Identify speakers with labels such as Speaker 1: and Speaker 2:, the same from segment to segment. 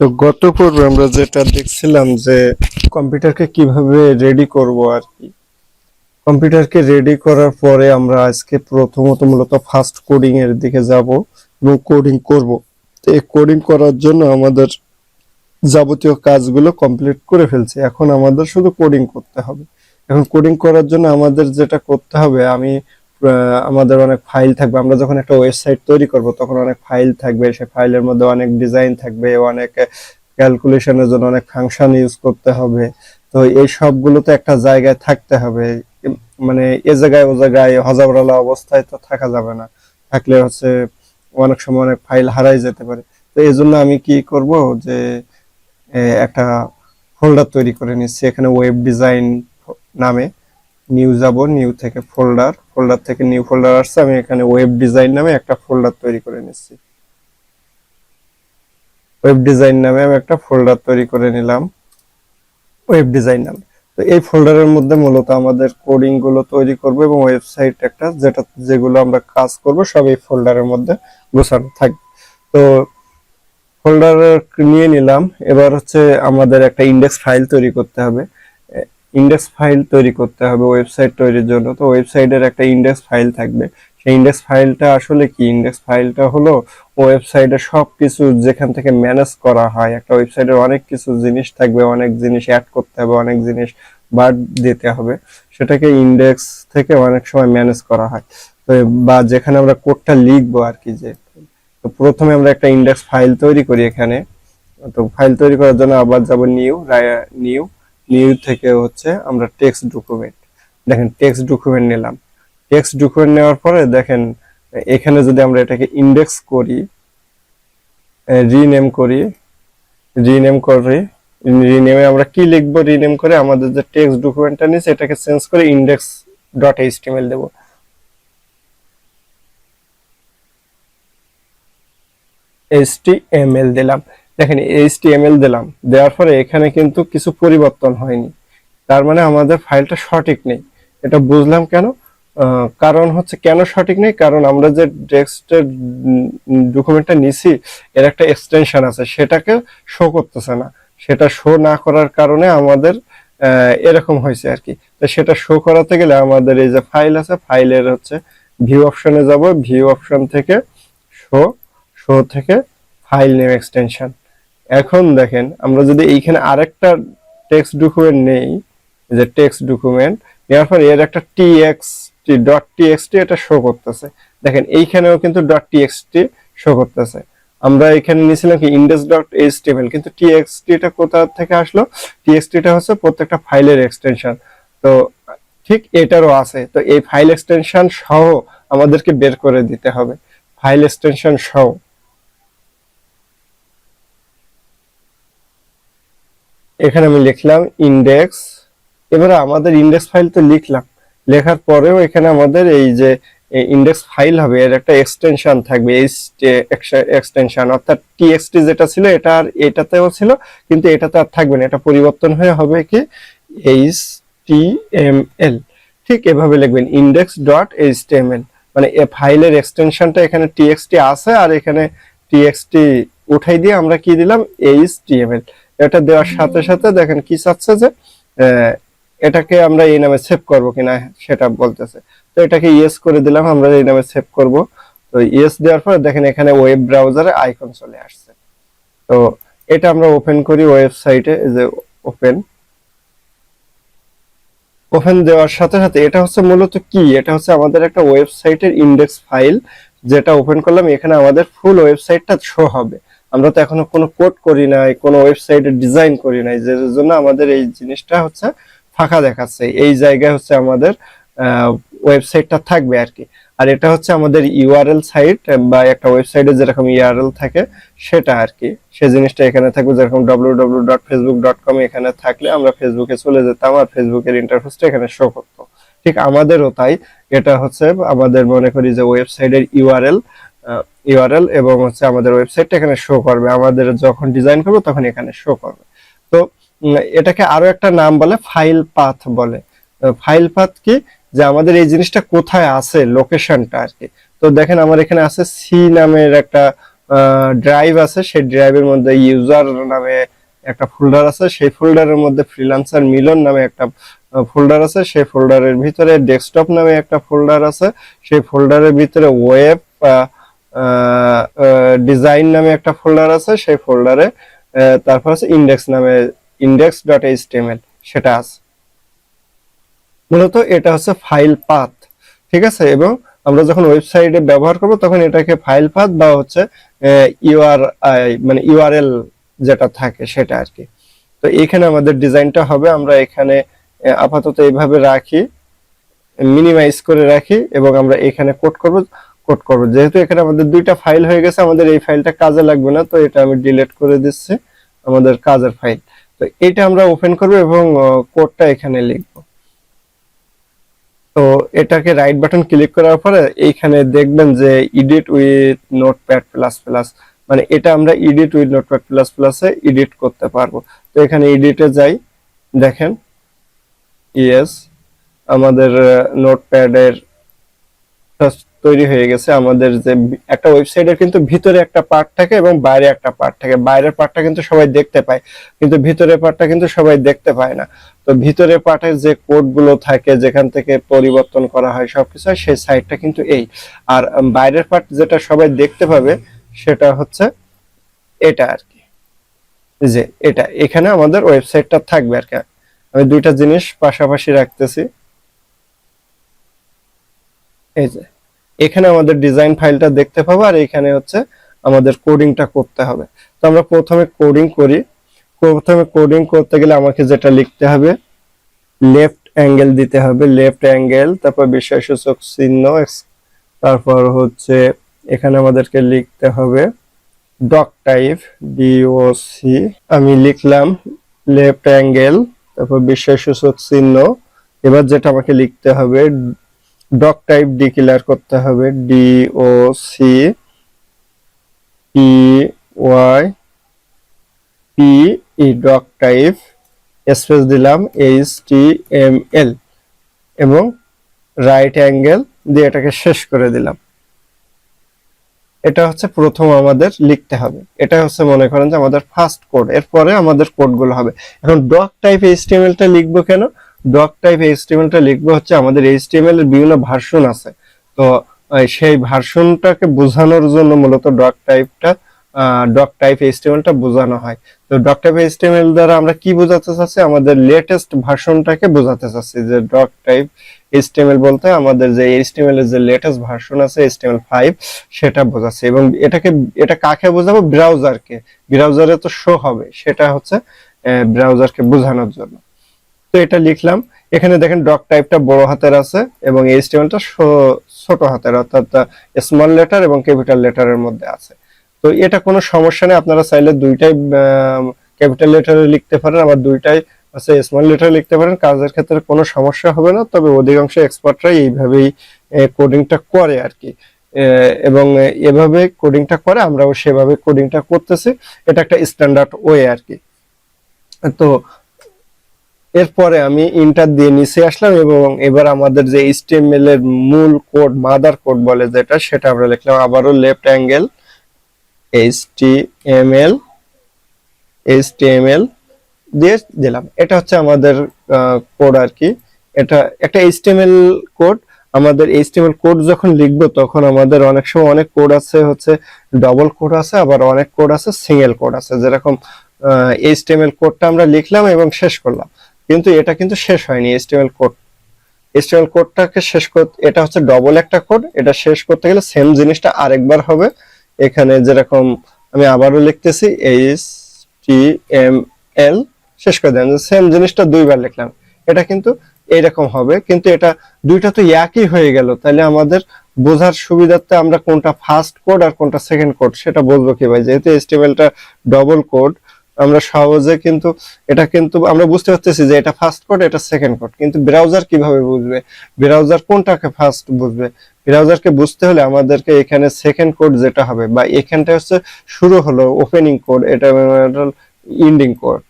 Speaker 1: তো গত পর্বে আমরা যেটা দেখছিলাম যে কম্পিউটারকে কীভাবে রেডি করব আর কি। কম্পিউটারকে রেডি করার পরে আমরা আজকে প্রথমত মূলত ফার্স্ট কোডিং এর দিকে যাব এবং কোডিং করব। তো এই কোডিং করার জন্য আমাদের যাবতীয় কাজগুলো কমপ্লিট করে ফেলছি। এখন আমাদের শুধু কোডিং করতে হবে। এখন কোডিং করার জন্য আমাদের যেটা করতে হবে, আমি আমাদের অনেক ফাইল থাকবে। আমরা যখন একটা ওয়েবসাইট তৈরি করব, তখন অনেক ফাইল থাকবে, সেই ফাইলের মধ্যে অনেক ডিজাইন থাকবে, অনেক ক্যালকুলেশনের জন্য অনেক ফাংশন ইউজ করতে হবে। তো এই সবগুলোতে একটা জায়গায় থাকতে হবে। মানে এ জায়গায় ও জায়গায় হজাবরালা অবস্থায় তো থাকা যাবে না। থাকলে হচ্ছে অনেক সময় অনেক ফাইল হারাই যেতে পারে। তো এই জন্য আমি কি করব যে একটা ফোল্ডার তৈরি করে নিচ্ছি, এখানে ওয়েব ডিজাইন নামে। নিউ যাব, নিউ থেকে ফোল্ডার ফোল্ডার থেকে নিউ ফোল্ডার আসছে, আমি এখানে ওয়েব ডিজাইন নামে একটা ফোল্ডার তৈরি করে নিচ্ছি। ওয়েব ডিজাইন নামে আমি একটা ফোল্ডার তৈরি করে নিলাম ওয়েব ডিজাইন নামে। তো এই ফোল্ডারের মধ্যে মূলত আমাদের কোডিংগুলো তৈরি করব এবং ওয়েবসাইট একটা যেটা, যেগুলো আমরা কাজ করব, সব এই ফোল্ডারের মধ্যে গোছানো থাকবে। তো ফোল্ডার নিয়ে নিলাম, এবার হচ্ছে আমাদের একটা ইন্ডেক্স ফাইল তৈরি করতে হবে। ইন্ডেক্স ফাইল তৈরি করতে হবে ওয়েবসাইট তৈরির জন্য। তো ওয়েবসাইটের একটা ইন্ডেক্স ফাইল থাকবে। সেই ইন্ডেক্স ফাইলটা আসলে কি? ইন্ডেক্স ফাইলটা হলো ওয়েবসাইটে সব কিছু যেখান থেকে ম্যানেজ করা হয়। একটা ওয়েবসাইটের অনেক কিছু জিনিস থাকবে, অনেক জিনিস অ্যাড করতে হবে, অনেক জিনিস বাদ দিতে হবে। সেটাকে ইন্ডেক্স থেকে অনেক সময় ম্যানেজ করা হয়। তো বা যেখানে আমরা কোডটা লিখব আর কি যে, তো প্রথমে আমরা একটা ইন্ডেক্স ফাইল তৈরি করি এখানে। তো ফাইল তৈরি করার জন্য আবার যাব নিউ নিউ নিউ থেকে হচ্ছে আমরা টেক্সট ডকুমেন্ট দেখেন টেক্সট ডকুমেন্ট নিলাম। টেক্সট ডকুমেন্ট নেওয়ার পরে দেখেন, এখানে যদি আমরা এটাকে ইন্ডেক্স করি রিনেম করি রিনেম করি রিনেমে আমরা কি লিখব? রিনেম করে আমাদের যে টেক্সট ডকুমেন্টটা নিয়েছে, এটাকে চেঞ্জ করে ইন্ডেক্স ডট এইচটিএমএল দেবো। HTML দিলাম। দেখেন HTML দিলাম, দেওয়ার পরে এখানে কিন্তু কিছু পরিবর্তন হয়নি। তার মানে আমাদের ফাইলটা সঠিক নেই। এটা বুঝলাম কেন? কারণ হচ্ছে কেন সঠিক নেই? কারণ আমরা যে টেক্সটের ডকুমেন্টটা নিছি, এর একটা এক্সটেনশন আছে, সেটাকে শো করতেছে না। সেটা শো না করার কারণে আমাদের এরকম হয়েছে আর কি। তো সেটা শো করাতে গেলে আমাদের এই যে ফাইল আছে, ফাইলের হচ্ছে ভিউ অপশনে যাব। ভিউ অপশন থেকে শো শো থেকে ফাইল নেম এক্সটেনশন এখন দেখেন, আমরা যদি এইখানে আরেকটা টেক্সট ডকুমেন্ট নেই যে টেক্সট ডকুমেন্ট নেওয়ার পর এর একটা টিএক্সটি ডট টিএক্সটি এটা শো করতেছে। দেখেন, এইখানেও কিন্তু. ডট টিএক্সটি শো করতেছে। আমরা এখানে নিয়েছিলাম কি ইন্ডেক্স ডট এইচটিএমএল কিন্তু টিএক্সটিটা কোথা থেকে আসলো? টিএক্সটিটা হচ্ছে প্রত্যেকটা ফাইলের এক্সটেনশন তো ঠিক এটারও আছে। তো এই ফাইল এক্সটেনশন সহ আমাদেরকে বের করে দিতে হবে। ফাইল এক্সটেনশন সহ। এখানে আমি লিখলাম ইন্ডেক্স এবারে আমাদের ইন্ডেক্স ফাইল তো লিখলাম। লেখার পরেও এখানে আমাদের এই যে ইন্ডেক্স ফাইল হবে, এর একটা এক্সটেনশন থাকবে এইচ এক্সটেনশন অর্থাৎ টিএক্সটি যেটা ছিল, এটা আর এটাতেও ছিল, কিন্তু এটাতে আর থাকবে না, এটা পরিবর্তন হয়ে হবে কি? এইচ টি এম এল ঠিক এভাবে লিখবেন index dot H T M L মানে এ ফাইলের এক্সটেনশনটা এখানে টিএক্সটি আছে, আর এখানে টিএক্সটি উঠাই দিয়ে আমরা কি দিলাম? এইচ টি এম এল এটা দেওয়ার সাথে সাথে দেখেন কি চাচ্ছে যে এটাকে আমরা এই নামে সেভ করব কিনা সেটা বলতেছে। তো এটাকে ইয়েস করে দিলাম আমরা এই নামে সেভ করব। তো ইয়েস দেওয়ার পরে দেখেন এখানে ওয়েব ব্রাউজারে আইকন চলে আসছে। তো এটা আমরা ওপেন করি ওয়েবসাইটে যে ওপেন ওপেন দেওয়ার সাথে সাথে এটা হচ্ছে মূলত কি? এটা হচ্ছে আমাদের একটা ওয়েবসাইটের ইন্ডেক্স ফাইল যেটা ওপেন করলাম এখানে আমাদের ফুল ওয়েবসাইটটা শো হবে। আমরা তো এখনও কোনো কোড করি নাই, কোনো ওয়েবসাইটের ডিজাইন করি নাই, যে জন্য আমাদের এই জিনিসটা হচ্ছে ফাঁকা দেখাচ্ছে। এই জায়গায় হচ্ছে আমাদের ওয়েবসাইটটা থাকবে আর কি। আর এটা হচ্ছে আমাদের ইউআরএল সাইট বা একটা ওয়েবসাইটে যেরকম ইউআরএল থাকে, সেটা আর কি। সে জিনিসটা এখানে থাকবে, যেরকম www.facebook.com এখানে থাকলে আমরা ফেসবুকে চলে যেতাম আর ফেসবুকের ইন্টারফেসটা এখানে শো করতো। ঠিক আমাদেরও তাই। এটা হচ্ছে আমাদের মনে করি যে ওয়েবসাইটের ইউআরএল ইউআরএল এবং হচ্ছে আমাদের ওয়েবসাইটটা এখানে শো করবে। আমাদের যখন ডিজাইন করব তখন এখানে শো করবে। তো এটাকে আরও একটা নাম বলে ফাইল পাথ বলে। ফাইল পাথ কি? যে আমাদের এই জিনিসটা কোথায় আছে লোকেশনটা আর কি। তো দেখেন আমার এখানে আছে সি নামের একটা ড্রাইভ আছে। সেই ড্রাইভের মধ্যে ইউজার নামে একটা ফোল্ডার আছে। সেই ফোল্ডারের মধ্যে ফ্রিল্যান্সার মিলন নামে একটা ফোল্ডার আছে। সেই ফোল্ডারের ভিতরে ডেস্কটপ নামে একটা ফোল্ডার আছে। সেই ফোল্ডারের ভিতরে ওয়েব ডিজাইন নামে একটা ফোল্ডার আছে, সেই ফোল্ডারে তারপর আছে ইন্ডেক্স নামে ইন্ডেক্স ডট এইচটিএমএল সেটা আছে। মূলত এটা হচ্ছে ফাইল পাথ ঠিক আছে? এবং আমরা যখন ওয়েবসাইটে ব্যবহার করব, তখন এটাকে ফাইল পাথ বা হচ্ছে ইউআর মানে ইউআরএল যেটা থাকে, সেটা আর কি। তো এখানে আমাদের ডিজাইনটা হবে, আমরা এখানে আপাতত এইভাবে রাখি মিনিমাইজ করে রাখি, এবং আমরা এখানে কোড করব। কোড করব। যেহেতু এখানে আমাদের দুইটা ফাইল হয়ে গেছে, আমাদের এই ফাইলটা কাজে লাগবে না, তো এটা আমি ডিলিট করে দিচ্ছি, আমাদের কাজের ফাইল তো এটা আমরা ওপেন করব এবং কোডটা এখানে লিখব। তো এটাকে রাইট বাটন ক্লিক করার পরে এইখানে দেখবেন যে edit with notepad plus plus মানে এটা আমরা এডিট উইথ নোটপ্যাড প্লাস প্লাসে এডিট করতে পারব। তো এখানে এডিটে যাই, দেখেন ইয়েস আমাদের নোটপ্যাডের তৈরি হয়ে গেছে। আমাদের যে একটা ওয়েবসাইটের কিন্তু ভিতরে একটা পার্ট থাকে এবং বাইরে একটা পার্ট থাকে। বাইরের পার্টটা কিন্তু সবাই দেখতে পায়, কিন্তু ভিতরের পার্টটা কিন্তু সবাই দেখতে পায় না। তো ভিতরের পার্টে যে কোডগুলো থাকে, যেখান থেকে পরিবর্তন করা হয়, সবকিছু সেই সাইটটা কিন্তু এই। আর বাইরের পার্ট যেটা সবাই দেখতে পাবে, সেটা হচ্ছে এটা আর কি। যে এটা, এখানে আমাদের ওয়েবসাইটটা থাকবে আর কি। আমি দুইটা জিনিস পাশাপাশি রাখতেছি। এই যে এখানে আমাদের ডিজাইন ফাইলটা দেখতে পাবো, আর এখানে হচ্ছে আমাদের কোডিংটা করতে হবে। তো আমরা প্রথমে কোডিং করি। প্রথমে কোডিং করতে গেলে আমাকে যেটা লিখতে হবে লেফট অ্যাঙ্গেল দিতে হবে লেফট অ্যাঙ্গেল তারপর বিষয়সূচক চিহ্ন তারপর হচ্ছে এখানে আমাদেরকে লিখতে হবে ডক টাইপ ডিওসি আমি লিখলাম লেফট অ্যাঙ্গেল তারপর বিষয়সূচক চিহ্ন, এবার যেটা আমাকে লিখতে হবে ডক টাইপ ডিক্লেয়ার করতে হবে D O C P Y P E doc type space দিলাম এইচ টি এম এল এবং রাইট অ্যাঙ্গেল দিয়ে এটাকে শেষ করে দিলাম। এটা হচ্ছে প্রথম আমাদের লিখতে হবে। এটা হচ্ছে মনে করেন যে আমাদের ফার্স্ট কোড এরপরে আমাদের কোডগুলো হবে। এখন ডক টাইপ এইচটিএমএলটা লিখব কেন? ডক টাইপ এইচটিএমএলটা লিখব হচ্ছে আমাদের এইচটিএমএল এর বিভিন্ন ভার্সন আছে। তো সেই ভার্সনটাকে বোঝানোর জন্য মূলত ডক টাইপটা ডক টাইপ এইচটিএমএলটা বোঝানো হয়। তো ডক টাইপ এইচটিএমএল দ্বারা আমরা কি বোঝাতে চাচ্ছি? আমাদের লেটেস্ট ভার্সনটাকে বোঝাতে চাচ্ছি যে ডক টাইপ এইচটিএমএল বলতে আমাদের যে এইচটিএমএল এর যে লেটেস্ট ভার্সন আছে এইচটিএমএল ফাইভ সেটা বোঝাচ্ছে। এবং এটাকে, এটা কাকে বোঝাবো? ব্রাউজারকে ব্রাউজারে তো শো হবে। সেটা হচ্ছে ব্রাউজারকে বোঝানোর জন্য। তো এটা লিখলাম। এখানে দেখেন ডক টাইপটা বড় হাতের আছে এবং এইচটিএমএলটা ছোট হাতের, অর্থাৎ স্মল লেটার এবং ক্যাপিটাল লেটারের মধ্যে আছে। তো এটা কোনো সমস্যা নেই, আপনারা চাইলে দুইটাই ক্যাপিটাল লেটারে লিখতে পারেন, আবার দুইটাই আছে স্মল লেটারে লিখতে পারেন, কাজের ক্ষেত্রে কোনো সমস্যা হবে না, তবে অধিকাংশ এক্সপার্টরাই এইভাবেই কোডিংটা করে আর কি। এবং এভাবে কোডিংটা করে, আমরাও সেভাবে কোডিংটা করতেছি, এটা একটা স্ট্যান্ডার্ড ওয়ে আর কি। তো এরপরে আমি ইন্টার দিয়ে নিচে আসলাম এবং এবার আমাদের যে এইচটিএমএল এর মূল কোড মাদার কোড বলে যেটা, সেটা আমরা লিখলাম আবারও লেফট অ্যাঙ্গেল এইচটিএমএল এইচটিএমএল দিয়ে দিলাম। এটা হচ্ছে আমাদের কোড আর কি এটা একটা এইচটিএমএল কোড আমাদের এইচটিএমএল কোড যখন লিখব, তখন আমাদের অনেক সময় অনেক কোড আছে, হচ্ছে ডবল কোড আছে, আবার অনেক কোড আছে সিঙ্গেল কোড আছে। যেরকম এইচটিএমএল কোডটা আমরা লিখলাম এবং শেষ করলাম। কিন্তু এটা কিন্তু শেষ হয়নি এইচটিএমএল কোড। এইচটিএমএল কোডটাকে শেষ করতে এটা হচ্ছে ডবল একটা কোড, এটা শেষ করতে গেলে সেম জিনিসটা আরেকবার হবে। এখানে যেরকম আমি আবারও লিখতেছি এইচ টি এম এল শেষ করে দেন। সেম জিনিসটা দুইবার লিখলাম। এটা কিন্তু এইরকম হবে, কিন্তু এটা দুইটা তো একই হয়ে গেল। তাহলে আমাদের বোঝার সুবিধার্থে আমরা কোনটা ফার্স্ট কোড আর কোনটা সেকেন্ড কোড সেটা বুঝব ভাই? যেহেতু এইচটিএমএলটা ডবল কোড আমরা সহজে কিন্তু, এটা কিন্তু আমরা বুঝতে পারতেছি যে এটা ফার্স্ট কোড এটা সেকেন্ড কোড কিন্তু ব্রাউজার কীভাবে বুঝবে? ব্রাউজার কোনটাকে ফার্স্ট বুঝবে? ব্রাউজারকে বুঝতে হলে আমাদেরকে এখানে সেকেন্ড কোড যেটা হবে, বা এখানটা হচ্ছে শুরু হলো ওপেনিং কোড এটা ইন্ডিং কোড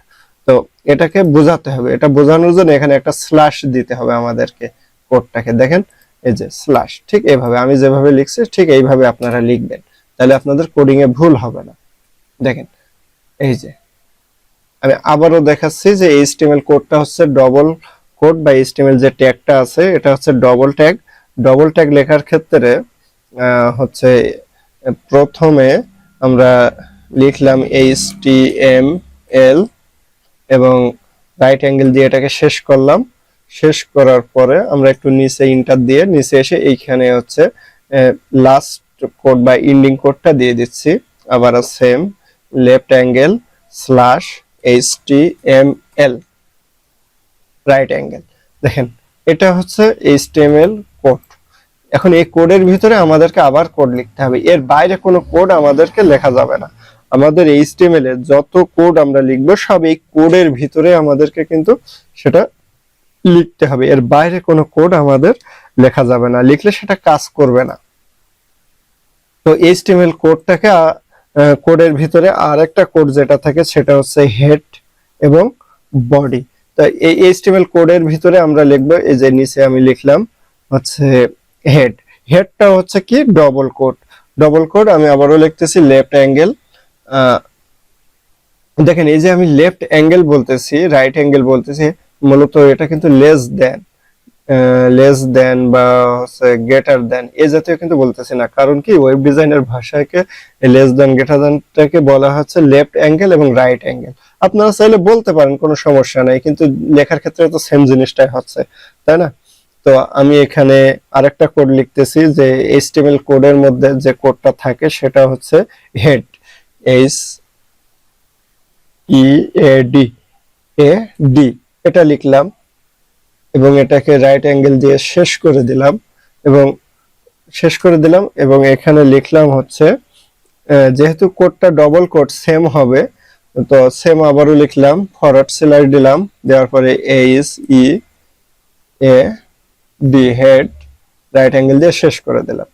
Speaker 1: তো এটাকে বোঝাতে হবে। এটা বোঝানোর জন্য এখানে একটা স্ল্যাশ দিতে হবে আমাদেরকে কোডটাকে দেখেন, এই যে স্ল্যাশ ঠিক এইভাবে আমি যেভাবে লিখছি, ঠিক এইভাবে আপনারা লিখবেন। তাহলে আপনাদের কোডিং এ ভুল হবে না। দেখেন, এই যে আমি আবারও দেখাচ্ছি যে এইচটিএমএল কোডটা হচ্ছে ডবল কোড বা এইচটিএমএল যে ট্যাগটা আছে, এটা হচ্ছে ডবল ট্যাগ ডবল ট্যাগ লেখার ক্ষেত্রে হচ্ছে প্রথমে আমরা লিখলাম এইচটিএমএল এবং রাইট অ্যাঙ্গেল দিয়ে এটাকে শেষ করলাম। শেষ করার পরে আমরা একটু নিচে ইন্টার দিয়ে, নিচে এসে এইখানে হচ্ছে লাস্ট কোড বা ইন্ডিং কোডটা দিয়ে দিচ্ছি। আবার same left angle slash H T M L right angle দেখেন, এটা হচ্ছে এইচটিএমএল কোড এখন এই কোডের ভিতরে আমাদেরকে আবার কোড লিখতে হবে। এর বাইরে কোনো কোড আমাদেরকে লেখা যাবে না। আমাদের এইচটিএমএল এর যত কোড আমরা লিখব, সব এই কোডের ভিতরে আমাদেরকে কিন্তু সেটা লিখতে হবে। এর বাইরে কোনো কোড আমাদের লেখা যাবে না। লিখলে সেটা কাজ করবে না। তো এইচ এইচটিএমএল কোডটাকে কোডের ভিতরে আর একটা কোড যেটা থাকে সেটা হচ্ছে হেড এবং বডি তো এই এইচটিএমএল কোডের ভিতরে আমরা লিখব, এই যে নিচে আমি লিখলাম হচ্ছে হেড হেডটা হচ্ছে কি? ডবল কোড ডবল কোড আমি আবারও লিখতেছি লেফট অ্যাঙ্গেল দেখেন, এই যে আমি লেফট অ্যাঙ্গেল বলতেছি রাইট অ্যাঙ্গেল বলতেছি, মূলত এটা কিন্তু লেস দেন লেস দেন বা হচ্ছে গেটার দেন এই জাতীয় কিন্তু বলতেছি না। কারণ কি ওয়েব ডিজাইনের ভাষাকে লেস দেন গেটার দেনটাকে বলা হচ্ছে লেফট অ্যাঙ্গেল এবং রাইট অ্যাঙ্গেল আপনারা চাইলে বলতে পারেন, কোনো সমস্যা নাই, কিন্তু লেখার ক্ষেত্রে তো সেম জিনিসটাই হচ্ছে, তাই না? তো আমি এখানে আরেকটা কোড লিখতেছি যে এইচটিএমএল কোডের মধ্যে যে কোডটা থাকে, সেটা হচ্ছে head H E A D A D এটা লিখলাম এবং এটাকে রাইট অ্যাঙ্গেল দিয়ে শেষ করে দিলাম এবং শেষ করে দিলাম এবং এখানে লিখলাম হচ্ছে যেহেতু কোডটা ডবল কোড সেম হবে, তো সেম আবারও লিখলাম ফরওয়ার্ড স্ল্যাশ দিলাম, দেওয়ার পরে H E A D head right angle দিয়ে শেষ করে দিলাম।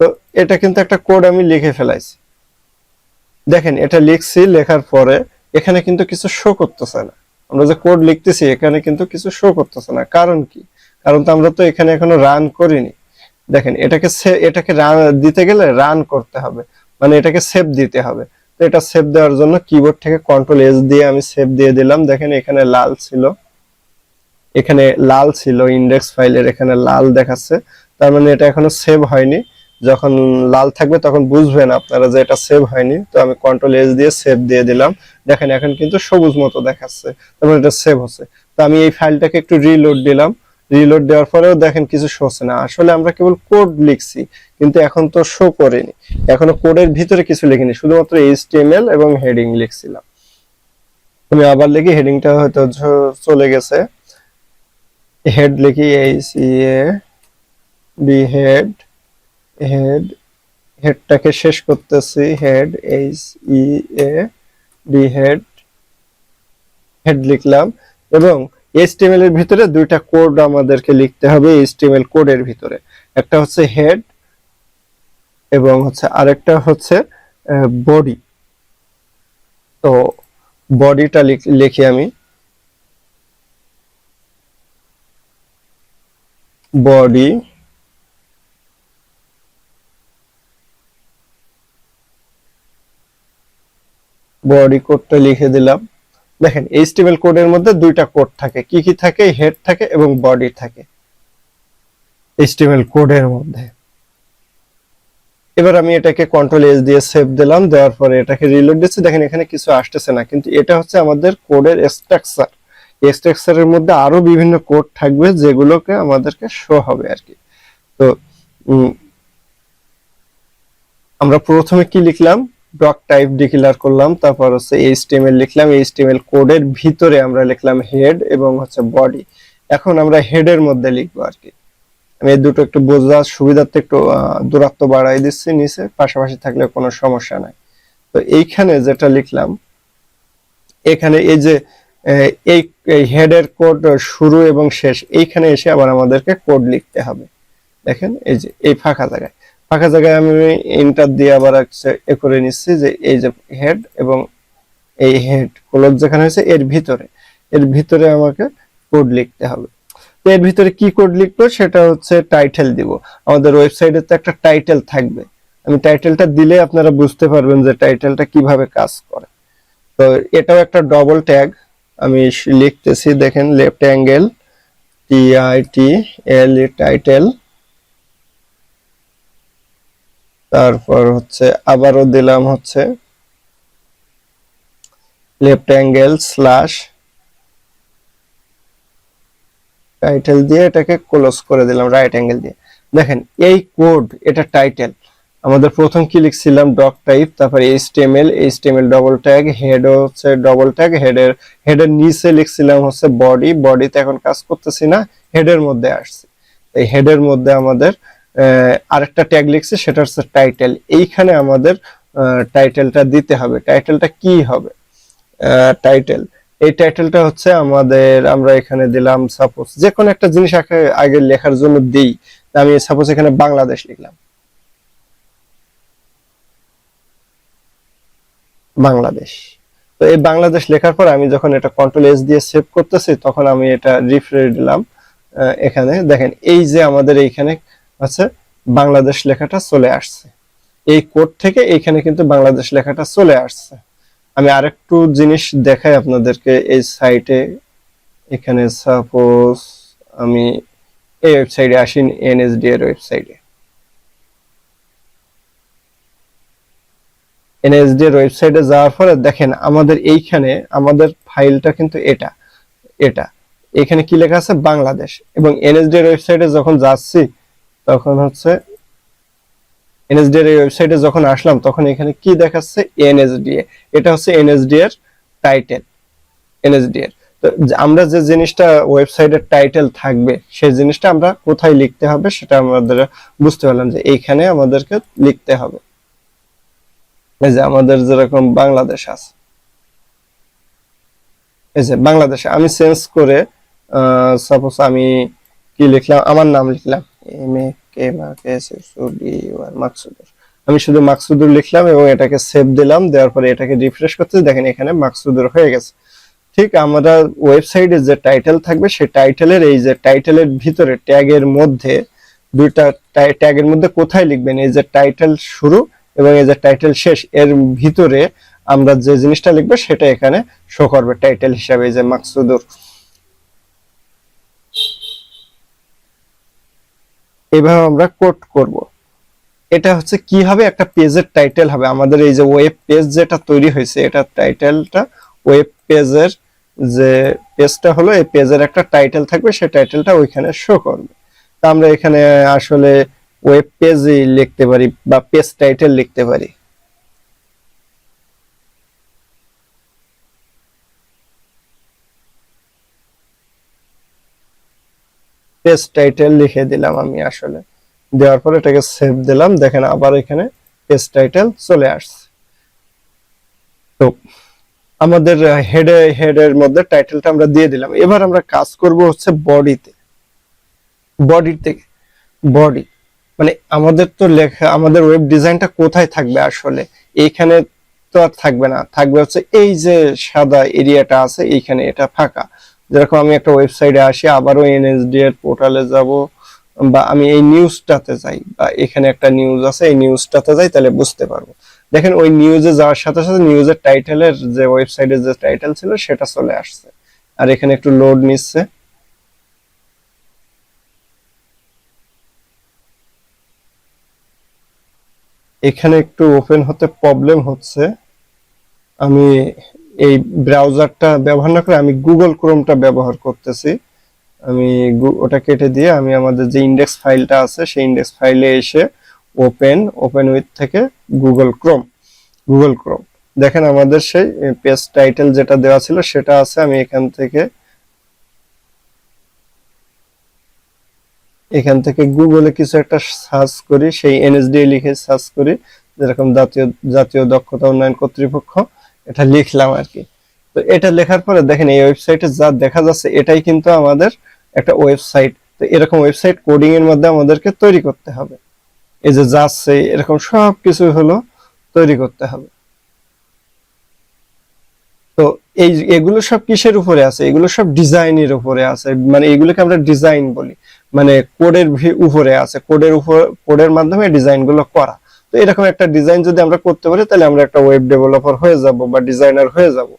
Speaker 1: তো এটা কিন্তু একটা কোড আমি লিখে ফেলাইছি। দেখেন, এটা লিখছি, লেখার পরে এখানে কিন্তু কিছু শো করতেছে না। আমরা যে কোড লিখতেছি, এখানে কিন্তু কিছু শো করতেছে না। কারণ কি? কারণ তো আমরা তো এখানে এখনও রান করিনি। দেখেন, এটাকে এটাকে রান দিতে গেলে রান করতে হবে। মানে এটাকে সেভ দিতে হবে। তো এটা সেভ দেওয়ার জন্য কিবোর্ড থেকে কন্ট্রোল এস দিয়ে আমি সেভ দিয়ে দিলাম। দেখেন, এখানে লাল ছিল। এখানে লাল ছিল ইন্ডেক্স ফাইলের এখানে লাল দেখাচ্ছে। তার মানে এটা এখনও সেভ হয়নি। যখন লাল থাকবে তখন বুঝবেন আপনারা যে এটা সেভ হয়নি। তো আমি কন্ট্রোল এস দিয়ে সেভ দিয়ে দিলাম। দেখেন এখন কিন্তু সবুজ মতো দেখাচ্ছে তার মানে এটা সেভ হচ্ছে। তো আমি এই ফাইলটাকে একটু রিলোড দিলাম। রিলোড দেওয়ার পরেও দেখেন কিছু শোচ্ছে না। আসলে আমরা কেবল কোড লিখছি, কিন্তু এখন তো শো করেনি। এখনও কোডের ভিতরে কিছু লিখিনি, শুধুমাত্র এইচটিএমএল এবং হেডিং লিখছিলাম। আমি আবার লিখি হেডিংটা হয়তো চলে গেছে। হেড লিখি H A D head head হেডটাকে শেষ করতেছি head H E A D head head লিখলাম, এবং এইচটিএমএল এর ভিতরে দুইটা কোড আমাদেরকে লিখতে হবে এইচটিএমএল কোডের ভিতরে। একটা হচ্ছে হেড এবং হচ্ছে আরেকটা হচ্ছে বডি তো বডিটা লিখি আমি। বডি বডি কোডটা লিখে দিলাম। দেখেন এইচটিএমএল কোডের মধ্যে দুইটা কোড থাকে। কি কি থাকে? হেড থাকে এবং বডি থাকে। এইচটিএমএল কোডের মধ্যে। এবার আমি এটাকে কন্ট্রোল এস দিয়ে সেভ দিলাম, দেওয়ার পরে এটাকে রিলোড দিচ্ছি। দেখেন, এখানে কিছু আসতেছে না, কিন্তু এটা হচ্ছে আমাদের কোডের স্ট্রাকচার স্ট্রাকচারের মধ্যে আরও বিভিন্ন কোড থাকবে, যেগুলোকে আমাদেরকে শো হবে আর কি। তো আমরা প্রথমে কি লিখলাম? ডক টাইপ ডিক্লেয়ার করলাম, তারপর হচ্ছে এইচটিএমএল লিখলাম এইচটিএমএল কোডের ভিতরে আমরা লিখলাম হেড এবং হচ্ছে বডি এখন আমরা হেডের মধ্যে লিখব আর কি। আমি এই দুটো একটু বোঝার সুবিধার্থে একটু দূরত্ব বাড়াই দিচ্ছি নিচে, পাশাপাশি থাকলে কোনো সমস্যা নাই। তো এইখানে যেটা লিখলাম, এখানে এই যে এই হেডের কোড শুরু এবং শেষ, এইখানে এসে আবার আমাদেরকে কোড লিখতে হবে। দেখেন, এই যে, এই ফাঁকা জায়গায়। ফাঁকা জায়গায় আমি ইন্টার দিয়ে আবার এ করে নিচ্ছি যে এই যে হেড এবং এই হেড ক্লোজ যেখানে হয়েছে, এর ভিতরে। এর ভিতরে আমাকে কোড লিখতে হবে। তো এর ভিতরে কি কোড লিখব সেটা হচ্ছে টাইটেল দিব। আমাদের ওয়েবসাইটে তো একটা টাইটেল থাকবে। আমি টাইটেলটা দিলে আপনারা বুঝতে পারবেন যে টাইটেলটা কীভাবে কাজ করে। তো এটাও একটা ডবল ট্যাগ আমি লিখতেছি, দেখেন left angle T I T L title তারপর হচ্ছে আবারও দিলাম হচ্ছে লেফট অ্যাঙ্গেল স্ল্যাশ টাইটেল দিয়ে এটাকে ক্লোজ করে দিলাম রাইট অ্যাঙ্গেল দিয়ে। দেখেন, এই কোড এটা টাইটেল আমাদের প্রথম কি লিখছিলাম? ডক টাইপ তারপর এইচ তারপরে HTML HTML double tag head হচ্ছে ডবল ট্যাগ হেডের হেডের নিচে লিখছিলাম হচ্ছে বডি বডিতে এখন কাজ করতেছি না হেডের মধ্যে আসছে। এই হেডের মধ্যে আমাদের আরেকটা ট্যাগ লিখছি, সেটা হচ্ছে টাইটেল এইখানে আমাদের টাইটেলটা দিতে হবে। টাইটেলটা কি হবে? টাইটেল এই টাইটেলটা হচ্ছে আমাদের, আমরা এখানে দিলাম সাপোজ যে কোনো একটা জিনিস আগে- আগে লেখার জন্য দিই। আমি সাপোজ এখানে বাংলাদেশ লিখলাম। বাংলাদেশ। তো এই বাংলাদেশ লেখার পর আমি যখন এটা কন্ট্রোল এস দিয়ে সেভ করতেছি, তখন আমি এটা রিফ্রেশ দিলাম এখানে। দেখেন, এই যে আমাদের এইখানে আছে, বাংলাদেশ লেখাটা চলে আসছে। এই কোড থেকে এইখানে কিন্তু বাংলাদেশ লেখাটা চলে আসছে। আমি আরেকটু জিনিস দেখাই আপনাদেরকে, এই সাইটে এখানে সাপোজ আমি এই ওয়েবসাইটে আসি এনএসডি এর ওয়েবসাইটে এনএসডি এর ওয়েবসাইটে যাওয়ার পরে দেখেন, আমাদের এইখানে, আমাদের ফাইলটা কিন্তু এটা এটা। এখানে কি লেখা আছে? বাংলাদেশ। এবং এনএসডি এর ওয়েবসাইটে যখন যাচ্ছি তখন হচ্ছে এনএসডি এর ওয়েবসাইটে যখন আসলাম, তখন এখানে কি দেখাচ্ছে? এনএসডি এটা হচ্ছে এনএসডি এর টাইটেল এনএসডি এর। তো আমরা যে জিনিসটা ওয়েবসাইটের টাইটেল থাকবে সেই জিনিসটা আমরা কোথায় লিখতে হবে সেটা আমাদের বুঝতে পারলাম যে এইখানে আমাদেরকে লিখতে হবে। এই যে আমাদের যেরকম বাংলাদেশ আছে। এই যে বাংলাদেশ, আমি চেঞ্জ করে সাপোজ আমি কি লিখলাম? আমার নাম লিখলাম। মাকসুদুর। আমি শুধু মাকসুদুর লিখলাম এবং এটাকে সেভ দিলাম, দেওয়ার পরে এটাকে রিফ্রেশ করতে দেখেন এখানে মাকসুদুর হয়ে গেছে। ঠিক আমরা ওয়েবসাইটে যে টাইটেল থাকবে, সেই টাইটেলের এই যে টাইটেলের ভিতরে ট্যাগের মধ্যে দুইটা ট্যাগের মধ্যে কোথায় লিখবেন? এই যে টাইটেল শুরু এবং এই যে টাইটেল শেষ, এর ভিতরে আমরা যে জিনিসটা লিখব, সেটা এখানে শো করবে টাইটেল হিসাবে। এই যে মাকসুদুর। এভাবে আমরা কোট করব। এটা হচ্ছে কি হবে একটা পেজের টাইটেল হবে। আমাদের এই যে ওয়েব পেজ যেটা তৈরি হয়েছে, এটা টাইটেলটা ওয়েব পেজের যে পেজটা হলো, এই পেজের একটা টাইটেল থাকবে, সেই টাইটেলটা ওইখানে শো করবে। তা আমরা এখানে আসলে ওয়েব পেজই লিখতে পারি বা পেজ টাইটেল লিখতে পারি। পেজ টাইটেল লিখে দিলাম আমি আসলে। দেওয়ার পর এটাকে সেভ দিলাম, দেখেন আবার এখানে পেজ টাইটেল চলে আসছে। তো আমাদের হেডে হেডের মধ্যে টাইটেলটা আমরা দিয়ে দিলাম। এবার আমরা কাজ করব হচ্ছে বডিতে বডির থেকে। বডি মানে আমাদের তো লেখা, আমাদের ওয়েব ডিজাইনটা কোথায় থাকবে আসলে? এইখানে তো আর থাকবে না। থাকবে হচ্ছে এই যে সাদা এরিয়াটা আছে, এইখানে এটা ফাঁকা। যেরকম আমি একটা ওয়েবসাইটে আসি, আবারও এনএসডি এর পোর্টালে যাব, বা আমি এই নিউজটাতে যাই, বা এখানে একটা নিউজ আছে, এই নিউজটাতে যাই, তাহলে বুঝতে পারব। দেখেন, ওই নিউজে যাওয়ার সাথে সাথে নিউজের টাইটেলের যে ওয়েবসাইটের যে টাইটেল ছিল, সেটা চলে আসছে। আর এখানে একটু লোড নিচ্ছে। এখানে একটু ওপেন হতে প্রবলেম হচ্ছে। আমি এই ব্রাউজারটা ব্যবহার না করে আমি গুগল ক্রোমটা ব্যবহার করতেছি। আমি ওটা কেটে দিয়ে আমি আমাদের যে ইন্ডেক্স ফাইলটা আছে, সেই ইন্ডেক্স ফাইলে এসে ওপেন ওপেন উইথ থেকে গুগল ক্রোম গুগল ক্রোম দেখেন আমাদের সেই পেজ টাইটেল যেটা দেওয়া ছিল, সেটা আছে, আমি এখান থেকে এখান থেকে গুগলে কিছু একটা সার্চ করি, সেই এনএসডি লিখে সার্চ করি, যেরকম জাতীয় জাতীয় দক্ষতা উন্নয়ন কর্তৃপক্ষ। এটা লিখলাম আর কি। তো এটা লেখার পরে দেখেন এই ওয়েবসাইটে যা দেখা যাচ্ছে, এটাই কিন্তু আমাদের একটা ওয়েবসাইট তো এরকম ওয়েবসাইট কোডিং এর মধ্যে আমাদেরকে তৈরি করতে হবে। এই যে যাচ্ছে, এরকম সব কিছু হলো তৈরি করতে হবে। তো এই এগুলো সব কিসের উপরে আছে? এগুলো সব ডিজাইনের উপরে আছে। মানে এগুলোকে আমরা ডিজাইন বলি। মানে কোডের উপরে আছে। কোডের উপর কোডের মাধ্যমে ডিজাইনগুলো করা। তো এরকম একটা ডিজাইন যদি আমরা করতে পারি, তাহলে আমরা একটা ওয়েব ডেভেলপার হয়ে যাব বা ডিজাইনার হয়ে যাব।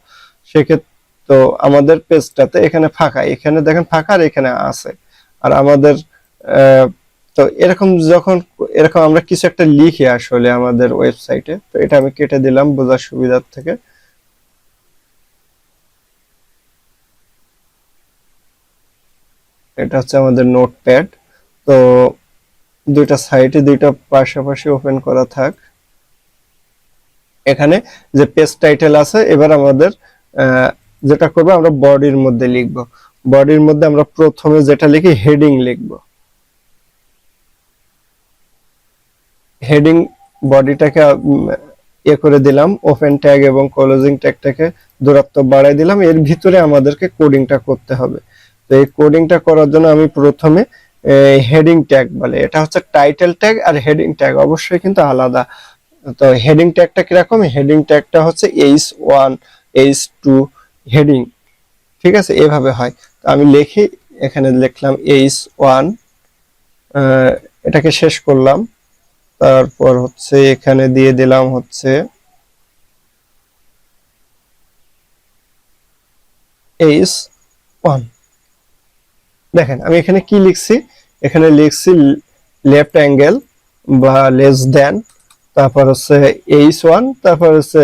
Speaker 1: সেক্ষেত্রে তো আমাদের পেজটাতে এখানে ফাঁকা, এখানে দেখেন ফাঁকা আর এখানে আছে। আর আমাদের তো এরকম যখন, এরকম আমরা কিছু একটা লিখি আসলে আমাদের ওয়েবসাইটে তো এটা আমি কেটে দিলাম বোঝার সুবিধার থেকে। এটা হচ্ছে আমাদের নোটপ্যাড তো দুইটা সাইটে, দুইটা পাশাপাশি ওপেন করা থাক। এখানে যে পেজ টাইটেল আছে, এবার আমাদের যেটা করব, আমরা বডির মধ্যে লিখব। বডির মধ্যে আমরা প্রথমে যেটা লিখি, হেডিং লিখব। হেডিং বডিটাকে ইয়ে করে দিলাম, ওপেন ট্যাগ এবং ক্লোজিং ট্যাগটাকে দূরত্ব বাড়াই দিলাম। এর ভিতরে আমাদেরকে কোডিংটা করতে হবে। তো এই কোডিংটা করার জন্য আমি প্রথমে হেডিং ট্যাগ বলে। এটা হচ্ছে টাইটেল ট্যাগ আর হেডিং ট্যাগ অবশ্যই কিন্তু আলাদা। তো হেডিং ট্যাগটা কীরকম? হেডিং ট্যাগটা হচ্ছে H one H two heading ঠিক আছে? এভাবে হয়। তো আমি লিখি, এখানে লিখলাম এইচ ওয়ান এটাকে শেষ করলাম। তারপর হচ্ছে এখানে দিয়ে দিলাম হচ্ছে এইচ ওয়ান দেখেন, আমি এখানে কি লিখছি? এখানে লিখছি লেফট অ্যাঙ্গেল বা লেস দেন তারপর হচ্ছে এইচ ওয়ান তারপর হচ্ছে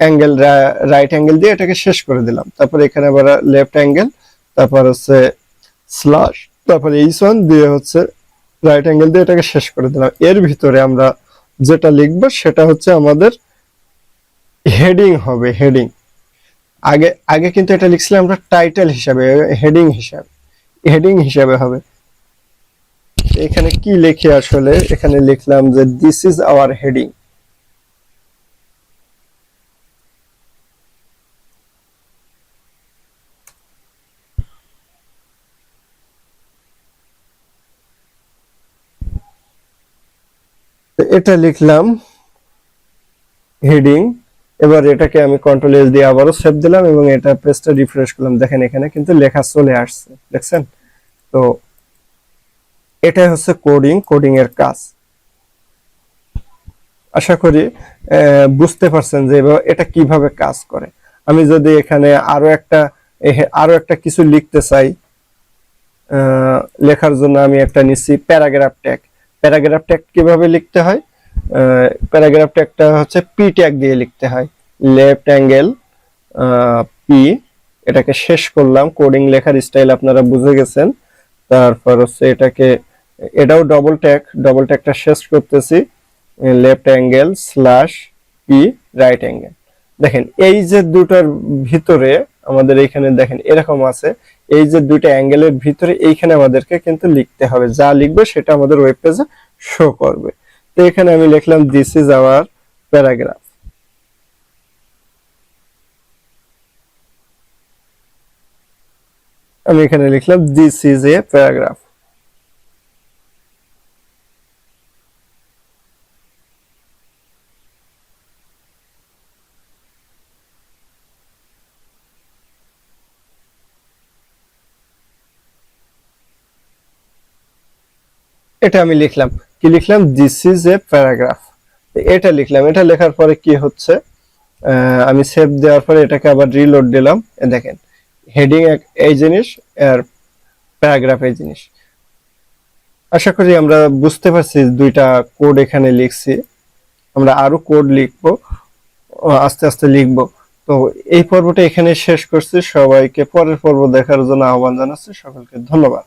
Speaker 1: অ্যাঙ্গেল রাইট অ্যাঙ্গেল দিয়ে এটাকে শেষ করে দিলাম। তারপর এখানে আবার লেফট অ্যাঙ্গেল তারপর হচ্ছে স্লাশ তারপর এইচ ওয়ান দিয়ে হচ্ছে রাইট অ্যাঙ্গেল দিয়ে এটাকে শেষ করে দিলাম। এর ভিতরে আমরা যেটা লিখব সেটা হচ্ছে আমাদের হেডিং হবে হেডিং আগে আগে কিন্তু এটা লিখছিলাম আমরা টাইটেল হিসাবে হেডিং হিসাবে হেডিং হিসাবে হবে। এখানে কি লিখি আসলে? এখানে লিখলাম যে দিস ইজ আওয়ার হেডিং এটা লিখলাম হেডিং এবার এটাকে আমি কন্ট্রোল এস দিয়ে আবারও সেভ দিলাম এবং এটা পেজটা রিফ্রেশ করলাম। দেখেন এখানে কিন্তু লেখা চলে আসছে, দেখছেন? তো এটাই হচ্ছে কোডিং কোডিং এর কাজ। আশা করি বুঝতে পারছেন যে এটা কীভাবে কাজ করে। আমি যদি এখানে আরও একটা আরও একটা কিছু লিখতে চাই লেখার জন্য আমি একটা নিচ্ছি প্যারাগ্রাফ ট্যাগ। প্যারাগ্রাফ ট্যাগ কীভাবে লিখতে হয়? প্যারাগ্রাফ ট্যাগটা হচ্ছে পি ট্যাগ দিয়ে লিখতে হয়। লেফট অ্যাঙ্গেল পি এটাকে শেষ করলাম। কোডিং লেখার স্টাইল আপনারা বুঝে গেছেন। তারপর হচ্ছে এটাকে, এটাও ডবল ট্যাগ ডবল ট্যাগটা শেষ করতেছি। Left angle slash P right angle দেখেন, এই যে দুটার ভিতরে আমাদের এইখানে দেখেন, এরকম আছে। এই যে দুইটা অ্যাঙ্গেলের ভিতরে এইখানে আমাদেরকে কিন্তু লিখতে হবে। যা লিখবে সেটা আমাদের ওয়েব পেজে শো করবে। তো এখানে আমি লিখলাম দিস ইজ আওয়ার প্যারাগ্রাফ আমি এখানে লিখলাম দিস ইজ এ প্যারাগ্রাফ এটা আমি লিখলাম। কি লিখলাম? দিস ইজ এ প্যারাগ্রাফ এটা লিখলাম। এটা লেখার পরে কি হচ্ছে? আমি সেভ দেওয়ার পরে এটাকে আবার রিলোড দিলাম। দেখেন হেডিং এই জিনিস, আর প্যারাগ্রাফ এই জিনিস। আশা করি আমরা বুঝতে পারছি দুইটা কোড এখানে লিখছি। আমরা আরও কোড লিখব। আস্তে আস্তে লিখব। তো এই পর্বটা এখানে শেষ করছি। সবাইকে পরের পর্ব দেখার জন্য আহ্বান জানাচ্ছি। সকলকে ধন্যবাদ।